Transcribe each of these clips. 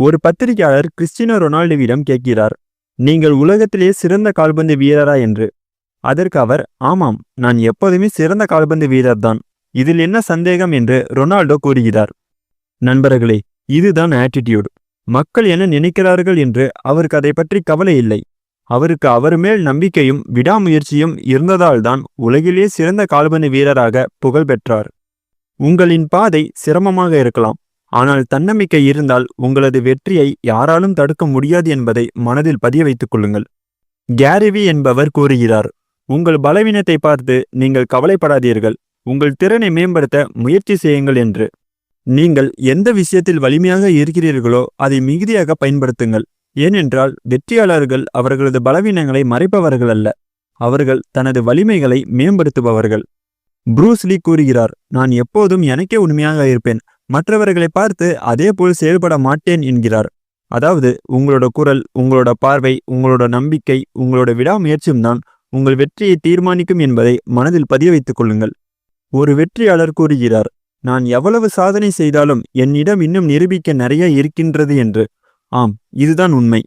ஒரு பத்திரிகையாளர் கிறிஸ்டினோ ரொனால்டோவிடம் கேட்கிறார் நீங்கள் உலகத்திலேயே சிறந்த கால்பந்து வீரரா? என்று. அதற்கு அவர் ஆமாம் நான் எப்போதுமே சிறந்த கால்பந்து வீரர்தான். இதில் என்ன சந்தேகம்? என்று ரொனால்டோ கூறுகிறார். நண்பர்களே இதுதான் ஆட்டிடியூட் மக்கள் என்ன நினைக்கிறார்கள் என்று அவருக்கு அதை பற்றி கவலை இல்லை. அவருக்கு அவர் மேல் நம்பிக்கையும் விடாமுயற்சியும் இருந்ததால்தான் உலகிலே சிறந்த கால்பந்து வீரராக புகழ் பெற்றார். உங்களின் பாதை சிரமமாக இருக்கலாம். ஆனால் தன்னம்பிக்கை இருந்தால் உங்களது வெற்றியை யாராலும் தடுக்க முடியாது என்பதை மனதில் பதிய வைத்துக் கொள்ளுங்கள். கேரிவி என்பவர் கூறுகிறார் உங்கள் பலவீனத்தை பார்த்து நீங்கள் கவலைப்படாதீர்கள் உங்கள் திறனை மேம்படுத்த முயற்சி செய்யுங்கள் என்று. நீங்கள் எந்த விஷயத்தில் வலிமையாக இருக்கிறீர்களோ அதை மிகுதியாக பயன்படுத்துங்கள். ஏனென்றால் வெற்றியாளர்கள் அவர்களது பலவீனங்களை மறைப்பவர்கள் அல்ல அவர்கள் தனது வலிமைகளை மேம்படுத்துபவர்கள். ப்ரூஸ்லி கூறுகிறார் நான் எப்போதும் எனக்கே உண்மையாக இருப்பேன் மற்றவர்களை பார்த்து அதே போல் செயல்பட மாட்டேன் என்கிறார். அதாவது உங்களோட குரல் உங்களோட பார்வை உங்களோட நம்பிக்கை உங்களோட விடாமுயற்சியும் தான் உங்கள் வெற்றியை தீர்மானிக்கும் என்பதை மனதில் பதிய வைத்துக் கொள்ளுங்கள். ஒரு வெற்றியாளர் கூறுகிறார் நான் எவ்வளவு சாதனை செய்தாலும் என்னிடம் இன்னும் நிரூபிக்க நிறைய இருக்கின்றது என்று. ஆம் இதுதான் உண்மை.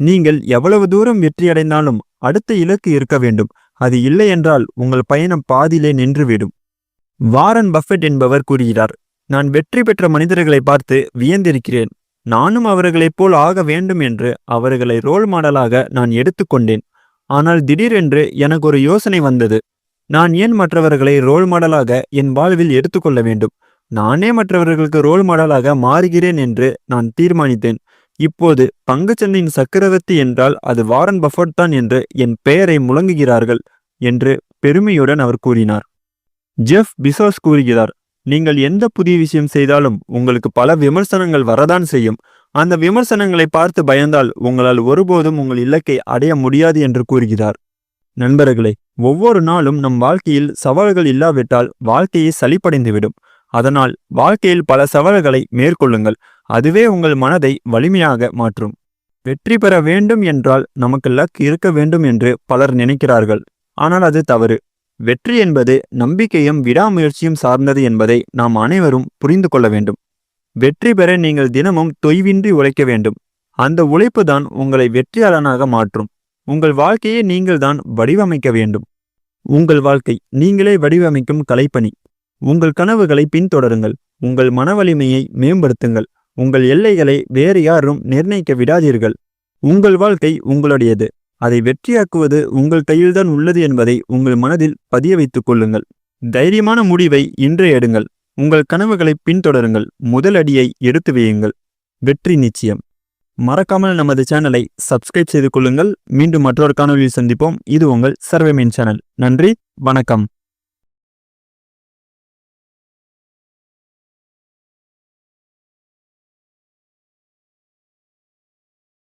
நீங்கள் எவ்வளவு தூரம் வெற்றியடைந்தாலும் அடுத்த இலக்கு இருக்க வேண்டும். அது இல்லை என்றால் உங்கள் பயணம் பாதியிலே நின்றுவிடும். வாரன் பஃபெட் என்பவர் கூறுகிறார் நான் வெற்றி பெற்ற மனிதர்களை பார்த்து வியந்திருக்கிறேன். நானும் அவர்களைப் போல் ஆக வேண்டும் என்று அவர்களை ரோல் மாடலாக நான் எடுத்துக்கொண்டேன். ஆனால் திடீரென்று எனக்கு ஒரு யோசனை வந்தது. நான் ஏன் மற்றவர்களை ரோல் மாடலாக என் வாழ்வில் எடுத்துக்கொள்ள வேண்டும்? நானே மற்றவர்களுக்கு ரோல் மாடலாக மாறுகிறேன் என்று நான் தீர்மானித்தேன். இப்போது பங்குச்சந்தையின் சக்கரவர்த்தி என்றால் அது வாரன் பஃபட் தான் என்று என் பெயரை முழங்குகிறார்கள் என்று பெருமையுடன் அவர் கூறினார். ஜெஃப் பிசோஸ் கூறுகிறார் நீங்கள் எந்த புதிய விஷயம் செய்தாலும் உங்களுக்கு பல விமர்சனங்கள் வரதான் செய்யும். அந்த விமர்சனங்களை பார்த்து பயந்தால் உங்களால் ஒருபோதும் உங்கள் இலக்கை அடைய முடியாது என்று கூறுகிறார். நண்பர்களே ஒவ்வொரு நாளும் நம் வாழ்க்கையில் சவால்கள் இல்லாவிட்டால் வாழ்க்கையை சளிப்படைந்துவிடும் அதனால் வாழ்க்கையில் பல சவால்களை மேற்கொள்ளுங்கள். அதுவே உங்கள் மனதை வலிமையாக மாற்றும். வெற்றி பெற வேண்டும் என்றால் நமக்கு லக் இருக்க வேண்டும் என்று பலர் நினைக்கிறார்கள். ஆனால் அது தவறு. வெற்றி என்பது நம்பிக்கையும் விடாமுயற்சியும் சார்ந்தது என்பதை நாம் அனைவரும் புரிந்து கொள்ள வேண்டும். வெற்றி பெற நீங்கள் தினமும் தொய்வின்றி உழைக்க வேண்டும். அந்த உழைப்பு தான் உங்களை வெற்றியாளனாக மாற்றும். உங்கள் வாழ்க்கையை நீங்கள்தான் வடிவமைக்க வேண்டும். உங்கள் வாழ்க்கை நீங்களே வடிவமைக்கும் கலைப்பணி. உங்கள் கனவுகளை பின்தொடருங்கள். உங்கள் மன வலிமையை மேம்படுத்துங்கள். உங்கள் எல்லைகளை வேறு யாரும் நிர்ணயிக்க விடாதீர்கள். உங்கள் வாழ்க்கை உங்களுடையது. அதை வெற்றியாக்குவது உங்கள் கையில்தான் உள்ளது என்பதை உங்கள் மனதில் பதிய வைத்துக் கொள்ளுங்கள். தைரியமான முடிவை இன்றே எடுங்கள். உங்கள் கனவுகளை பின்தொடருங்கள். முதல் அடியை எடுத்து வையுங்கள். வெற்றி நிச்சயம். மறக்காமல் நமது சேனலை சப்ஸ்கிரைப் செய்து கொள்ளுங்கள். மீண்டும் மற்றொரு காணொலியில் சந்திப்போம். இது உங்கள் சர்வேமெயின் சேனல். நன்றி. வணக்கம்.